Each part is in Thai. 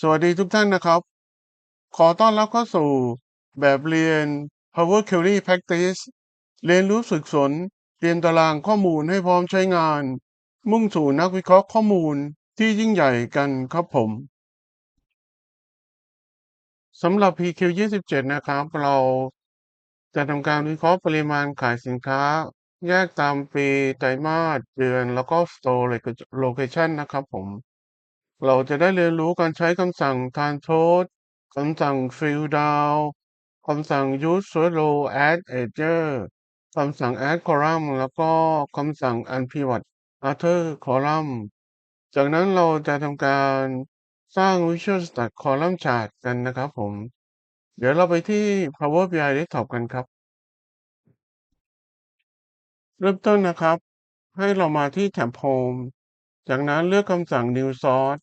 สวัสดีทุกท่านนะครับ ขอต้อนรับเข้าสู่แบบเรียน Power Query Practice เรียนรู้ฝึกฝนเรียนตารางข้อมูลให้พร้อมใช้งาน มุ่งสู่นักวิเคราะห์ข้อมูลที่ยิ่งใหญ่กันครับผมสำหรับ PQ 27 นะครับ เราจะทำการวิเคราะห์ปริมาณขายสินค้า แยกตามปีไตรมาสเดือนแล้วก็ Store Location นะครับผม เราจะได้เรียนรู้การใช้คำสั่ง transcode คำสั่ง fill down คำสั่ง use row add edger คำสั่ง add column แล้วก็คำสั่ง unpivot other column จากนั้นเราจะทำการสร้าง Visual Stack Column Chart กันนะครับผม เดี๋ยวเราไปที่ Power BI Desktop กันครับ เริ่มต้นนะครับ ให้เรามาที่แท็บ Home จากนั้นเลือกคำสั่ง New Source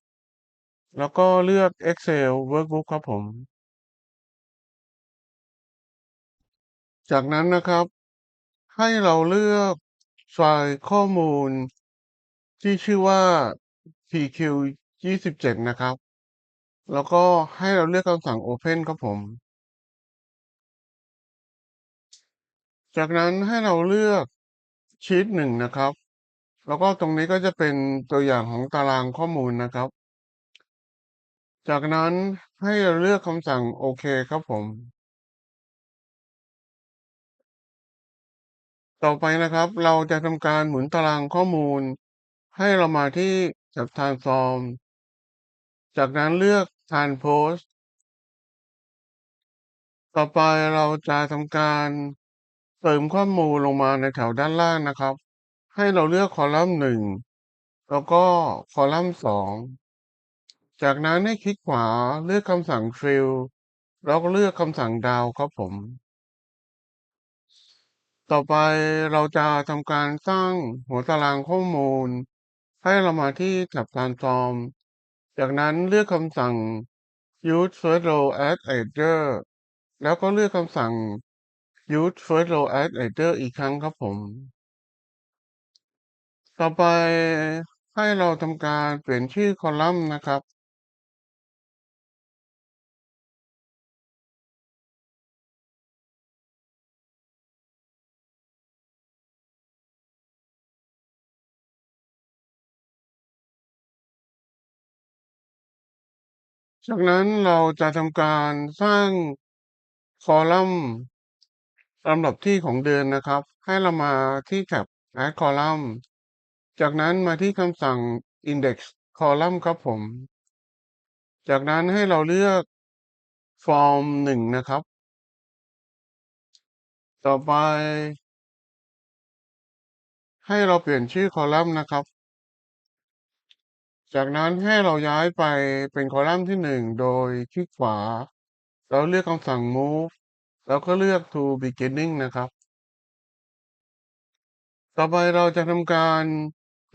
แล้วก็เลือก Excel Workbook ครับผม จากนั้นนะครับ ให้เราเลือกไฟล์ข้อมูล ที่ชื่อว่า PQ 27นะครับ แล้วก็ให้เราเลือกคำสั่ง Open ครับผม จากนั้นให้เราเลือกชีตหนึ่งนะครับ แล้วก็ตรงนี้ก็จะเป็นตัวอย่างของตารางข้อมูลนะครับ จากนั้นให้เลือกคำสั่งโอเคครับผม ต่อไปนะครับ เราจะทำการหมุนตารางข้อมูล ให้เรามาที่จับ transform จากนั้นเลือก transpose ต่อไปเราจะทำการเติมข้อมูลลงมาในแถวด้านล่างนะครับ ให้เราเลือกคอลัมน์หนึ่งแล้วก็คอลัมน์สอง จากนั้นให้คลิกขวาเลือกคำสั่ง fill แล้วก็เลือกคำสั่ง down ครับผม ต่อไปเราจะทำการสร้างหัวตารางข้อมูล ให้เรามาที่แท็บ transform จากนั้นเลือกคำสั่ง use first row as edger แล้วก็เลือกคำสั่ง use first row as edger อีกครั้งครับผม ต่อไปให้เราทำการเปลี่ยนชื่อคอลัมน์นะครับ จากนั้นเราจะทำการสร้างคอลัมน์ลำดับที่ของเดือนนะครับ ให้เรามาที่แท็บ add column จากนั้นมาที่คำสั่ง index column ครับผม จากนั้นให้เราเลือก form หนึ่งนะครับ ต่อไป ให้เราเปลี่ยนชื่อคอลัมน์นะครับ จากนั้นให้เราย้ายไปเป็นคอลัมน์ที่หนึ่งโดยคลิกขวาแล้วเลือกคำสั่ง move แล้วก็เลือก to beginning นะครับ ต่อไปเราจะทำการ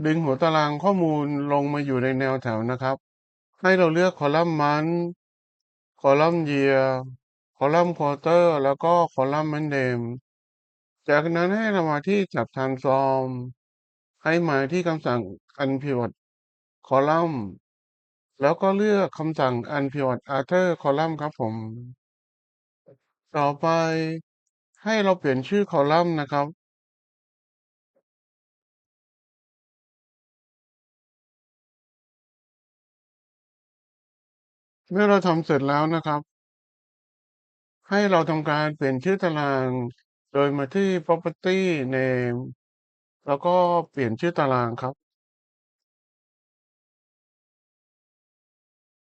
ดึงหัวตารางข้อมูลลงมาอยู่ในแนวแถวนะครับ ให้เราเลือกคอลัมน์มันคอลัมน์ year คอลัมน์ quarter แล้วก็คอลัมน์ month name จากนั้นให้เรามาที่จับ transform ให้มาที่คำสั่ง unpivot column แล้วก็เลือกคำสั่ง unpivot other column ครับผม ต่อไปให้เราเปลี่ยนชื่อคอลัมน์นะครับ เมื่อเราทำเสร็จแล้วนะครับ ให้เราทำการเปลี่ยนชื่อตาราง โดยมาที่ property name แล้วก็เปลี่ยนชื่อตารางครับ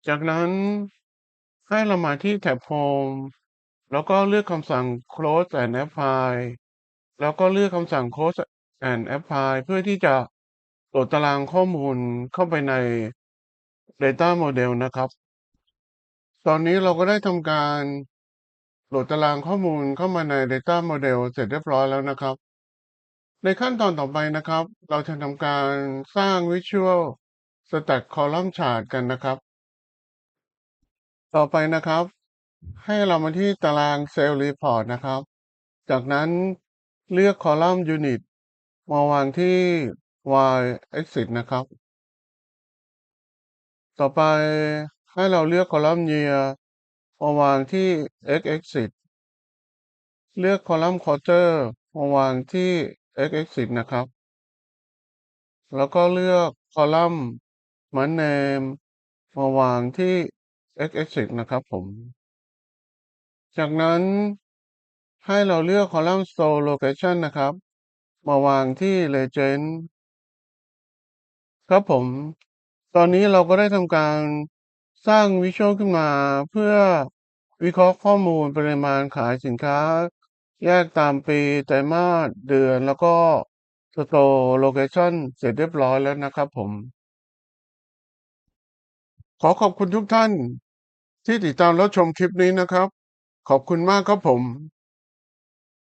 จากนั้นให้เรามาที่แท็บ home แล้วก็เลือกคำสั่ง close and apply แล้วก็เลือกคำสั่ง close and apply เพื่อที่จะโหลดตารางข้อมูลเข้าไปใน data model นะครับ ตอนนี้เราก็ได้ทำการโหลดตารางข้อมูลเข้ามาใน data model เสร็จเรียบร้อยแล้วนะครับ ในขั้นตอนต่อไปนะครับ เราจะทำการสร้าง visual stack column chart กันนะครับ ต่อไปนะครับ ให้เรามาที่ตาราง Cell Report นะครับ จากนั้นเลือก Column Unit มาวางที่ Y Exit นะครับ ต่อไปให้เราเลือกคอลัมน์ year มาวางที่ x exit เลือกคอลัมน์ quarter มาวางที่ x exit นะครับ แล้วก็เลือกคอลัมน์ month name มาวางที่ x exit นะครับผม จากนั้นให้เราเลือกคอลัมน์ store location นะครับ มาวางที่ legend ครับผม ตอนนี้เราก็ได้ทำการสร้างวิชวลขึ้นมาเพื่อวิเคราะห์ข้อมูลปริมาณขายสินค้า แยกตามปีไตรมาสเดือนแล้วก็ store location เสร็จเรียบร้อยแล้วนะครับผม ขอขอบคุณทุกท่านที่ติดตามรับชมคลิปนี้นะครับ ขอบคุณมากครับผม